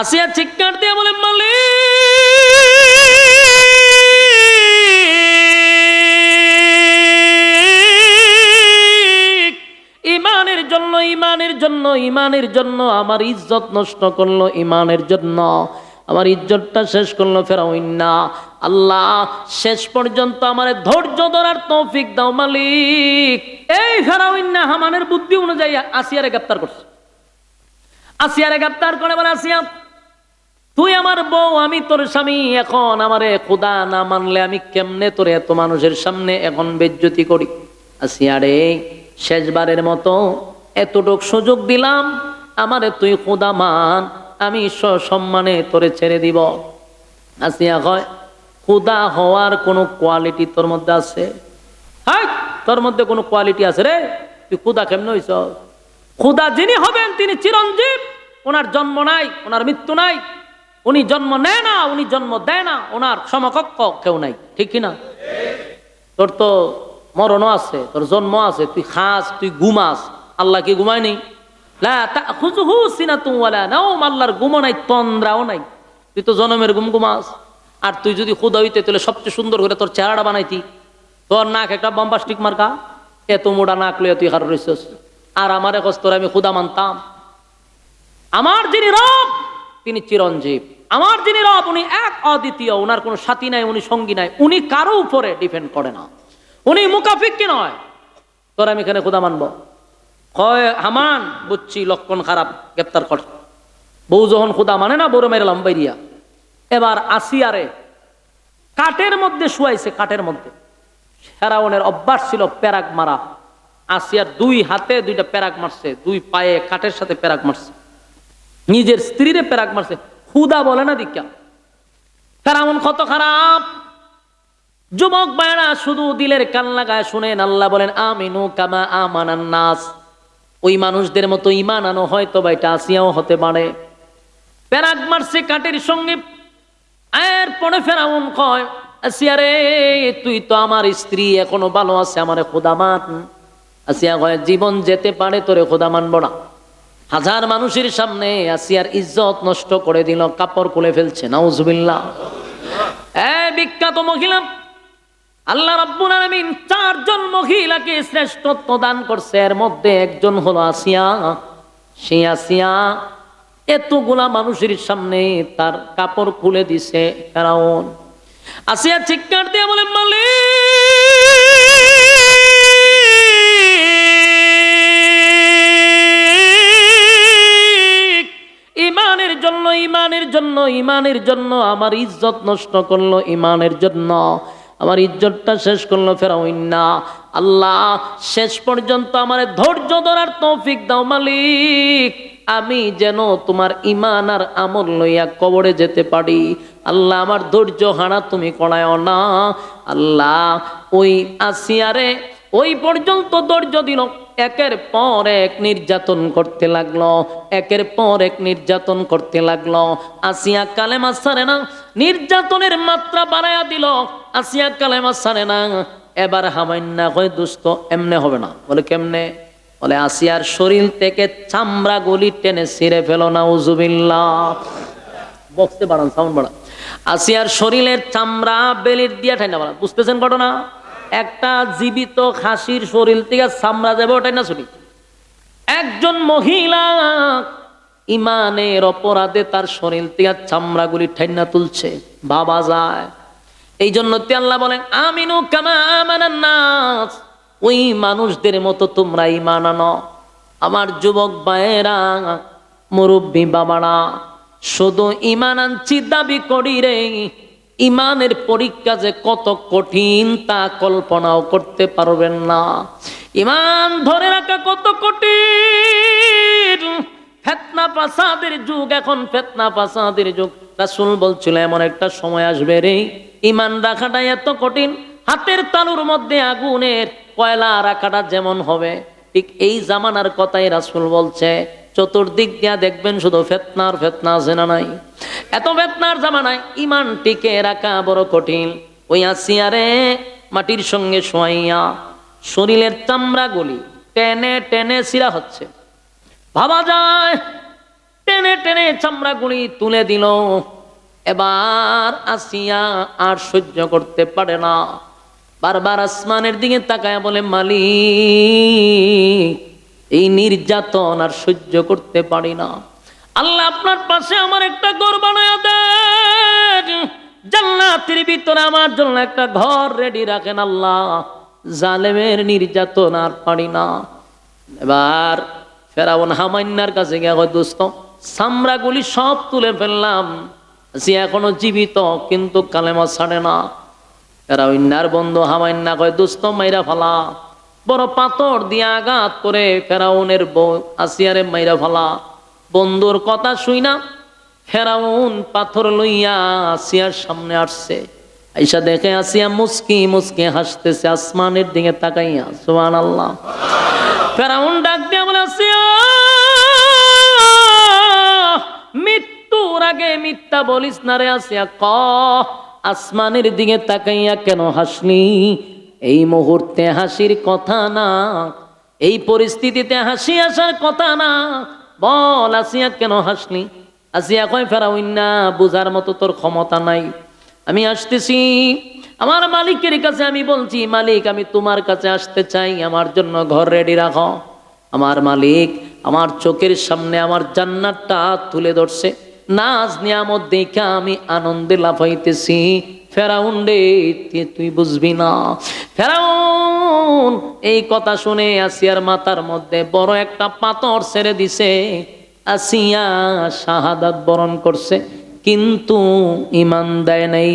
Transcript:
আসিয়া চিৎকার দিয়ে বলে, মালিক, ইমানের জন্য ইমানের জন্য ইমানের জন্য আমার ইজ্জত নষ্ট করল, ইমানের জন্য। আমার ইজ্জতটা শেষ করল ফেরাউন্না আল্লাহ, শেষ পর্যন্ত আমার ধৈর্য ধরার তৌফিক দাও, মালিক। এই ফেরাউন্না হামানের বুদ্ধি অনুযায়ী আসিয়ারে গ্রেপ্তার করছে। আসিয়ারে গ্রেপ্তার করে বলে, আসিয়া তুই আমার বউ, আমি তোর স্বামী, এখন আমারে খোদা না মানলে আমি কেমনে তোরে এত মানুষের সামনে এখন বেজ্জতি করি? আসি, আরে, শেষবারের মতো এতটুক সুযোগ দিলাম, আমারে তুই খোদা মান, আমি সম্মানে তোরে ছেড়ে দিব। আসিয়া কয় খুদা হওয়ার কোনো কোয়ালিটি তোর মধ্যে আছে? হাই, তোর মধ্যে কোনো কোয়ালিটি আছে রে? তুই খুদা কেমন হইছ খুদা যিনি হবেন, তিনি চিরঞ্জীব। ওনার জন্ম নাই, ওনার মৃত্যু নাই। উনি জন্ম নেয় না, উনি জন্ম দেয় না, ওনার সমকক্ষ কেউ নাই, ঠিক কিনা? তোর তো মরণও আছে, তোর জন্ম আছে, তুই খাস, তুই ঘুমাস, আল্লাহ কি ঘুমায় নেই, তন্দ্রাও নাই। তুই তো আর তুই যদি সবচেয়ে সুন্দর করে বানাইতি। তোর নাক নাক তুই আর আমি মানতাম। আমার যিনি রব, তিনি চিরঞ্জীব। আমার যিনি রব, উনি এক অদ্বিতীয়, উনার কোনো সাথী নাই, উনি সঙ্গী নাই, উনি কারও উপরে ডিপেন্ড করে না। উনি মুকাফিক কি নয়? তোর আমি এখানে খুদা মানব। হয় হামান, বুঝছি, লক্ষণ খারাপ, গ্রেপ্তার কর। বউ যখন খুদা মানে না বড় মেরে লম্বাইরিয়া এবার আসিয়ারে, কাঠের মধ্যে শুয়াইছে, কাঠের মধ্যে। ফেরাউনের অভ্যাস ছিল প্যারাক মারা। আসিয়ার দুই হাতে দুইটা প্যারাক মারছে, দুই পায়ে কাঠের সাথে প্যারাক মারছে। নিজের স্ত্রীরে প্যারাক মারছে। খুদা বলে না দীক্ষা। ফেরাউন কত খারাপ। যুবক বায়না শুধু দিলের কান লাগায় শুনেন, আল্লাহ বলেন, আমিনু কামা আমানান নাস। ওই মানুষদের মতো ইমান আনো, হয়তো বা এটা আসিয়াও হতে পারে। প্যারাক মারছে কাঠের সঙ্গে। এর পরে ফেরাউন কয়, আসিয়া রে, তুই তো আমার স্ত্রী, এখনও ভালো আছে, আমারে খোদা মান। আসিয়া কয়, জীবন যেতে পারে, তোরে খোদা মানব না। হাজার মানুষের সামনে আসিয়ার ইজ্জত নষ্ট করে দিল, কাপড় খুলে ফেলছে, নাউজুবিল্লাহ। এ বিখ্যাত মহিলা, আল্লাহ রাব্বুল আলামিন চারজন মহিলাকে শ্রেষ্ঠত্ব দান করছে, এর মধ্যে একজন হলো আসিয়া। সেই আসিয়া এতগুলা মানুষের সামনে তার কাপড় খুলে দিছে আসিয়া চিৎকার দিয়ে বলে, মালিক! জন্য ইমানের জন্য ইমানের জন্য আমার ইজ্জত নষ্ট করল ইমানের জন্য। আমার ইজ্জতটা শেষ করল ফেরাউন্না আল্লাহ, শেষ পর্যন্ত আমার ধৈর্য ধরার তৌফিক দাও মালিক। আমি যেন তোমার ইমান আর আমল লইয়া কবরে যেতে পারি। আল্লাহ, আমার ধৈর্য হারা তুমি করায় না। আল্লাহ, ওই আসিয়ারে ওই পর্যন্ত ধৈর্য দিল। একের পর এক নির্যাতন করতে লাগল। একের পর এক নির্যাতন করতে লাগল। আসিয়া কালেমা সারে না। নির্যাতনের মাত্রা বাড়ায়া দিল। আসিয়া কালেমা সারে না। এবার হামান্না হয় দুস্থ এমনে হবে না। বলে, কেমনে? বলে, আসিয়ার শরীর থেকে চামড়া গলি টেনে ছিঁড়ে ফেলো না উজুবিল্লা বক্সে বাড়ান, সাউন্ড বাড়ান। আসিয়ার শরীরের চামড়া বেলির দিয়া ঠাইনা বাড়ান। বুঝতেছেন ঘটনা? একটা জীবিত খাসির শরীর থেকে চামড়া যাবে, ওটাই না ছুটি একজন মহিলা ইমানের অপরাধে তার শরীর থেকে চামড়াগুলি ঠাইনা তুলছে, বাবা যায়। এই জন্য তে আল্লাহ বলেন, আমিনু কামা আমানান নাস। ওই মানুষদের মতো তোমরা ইমান আনো। আমার যুবক ভাইয়েরা, মুরব্বী বাবারা, শুধু ইমান আনছি, দাবি করি রে। ইমানের পরীক্ষা যে কত কঠিন তা কল্পনাও করতে পারবেন না। ইমান ধরে রাখা কত কঠিন। ফেতনা পাসাদের যুগ, এখন ফেতনা পাসাদের যুগ। রাসূল বলছিল, এমন একটা সময় আসবে রে, ইমান রাখাটা এত কঠিন, হাতের তালুর মধ্যে আগুনের কয়লা রাখাটা যেমন হবে, ঠিক এই জামানার কথাই রাসূল বলছে। চতুর্দিক দিয়া দেখবেন শুধু ফেতনার ফেতনা জেনা নাই। এত ফেতনার জামানায় ইমান টিকে রাখা বড় কঠিন। ওই আসিয়ারে মাটির সঙ্গে শোয়াইয়া শরীরের চামড়া গুলি, টেনে টেনে সিরা হচ্ছে। ভাবা যায়, টেনে টেনে চামড়া গুলি তুলে দিল। এবার আসিয়া আর সহ্য করতে পারে না। বারবার আসমানের দিকে তাকায় বলে, মালিক এই নির্যাতন আর সহ্য করতে পারি না। আল্লাহ আপনার পাশে আমার একটা ঘর বানায় দেন। জান্নাতের ভিতরে আমার জন্য একটা ঘর রেডি রাখেন আল্লাহ। জালেমের নির্যাতন আর পারি না। এবার ফেরাউন হামান্নার কাছে গিয়ে কয়, দোস্ত সামরাগুলি সব তুলে ফেললাম। সে এখনও জীবিত, কিন্তু কালেমা ছাড়ে না। ফেরাউন্নার বন্ধু হামান্না কয়, দোস্ত, মাইরা ফালা। বড় পাথর দিয়ে আঘাত করে ফেরাউনের আসিয়ারে মাইরা ফালা। বন্ধুর কথা শুই না, ফেরাউন পাথর লইয়া আসিয়ার সামনে আসছে। আইসা দেখে আসিয়া মুসকি মুস্কি হাসতেছে, আসমানের দিকে তাকাইয়া সুবহান আল্লাহ ফেরাউন ডাক দিয়া বলে, আসিয়া! মৃত্যুর আগে মিথ্যা বলিস না রে, আসিয়া ক। আসমানের দিকে তাকাইয়া কেন হাসলি? এই মুহূর্তে হাসির কথা না, এই পরিস্থিতিতে হাসি আসার কথা না। বল আসিয়া কেন হাসলি? আসিয়া কয়, ফেরাউন না, বুঝার মতো তোর ক্ষমতা নাই। আমি আসতেছি। আমার মালিকের কাছে আমি বলছি, মালিক, আমি তোমার কাছে আসতে চাই। আমার জন্য ঘর রেডি রাখো। আমার মালিক আমার চোখের সামনে আমার জান্নাতটা তুলে ধরছে। নাচ নিয়ামত দেখা আমি আনন্দে লাফাইতেছি। ফেরাউন রে তুই- বুঝবি না। ফেরাউন, এই কথা শুনে আসিয়ার মাথার মধ্যে বড় একটা পাথর ছেড়ে দিছে। আসিয়া শাহাদাত বরণ করছে, কিন্তু ইমান দেয় নাই।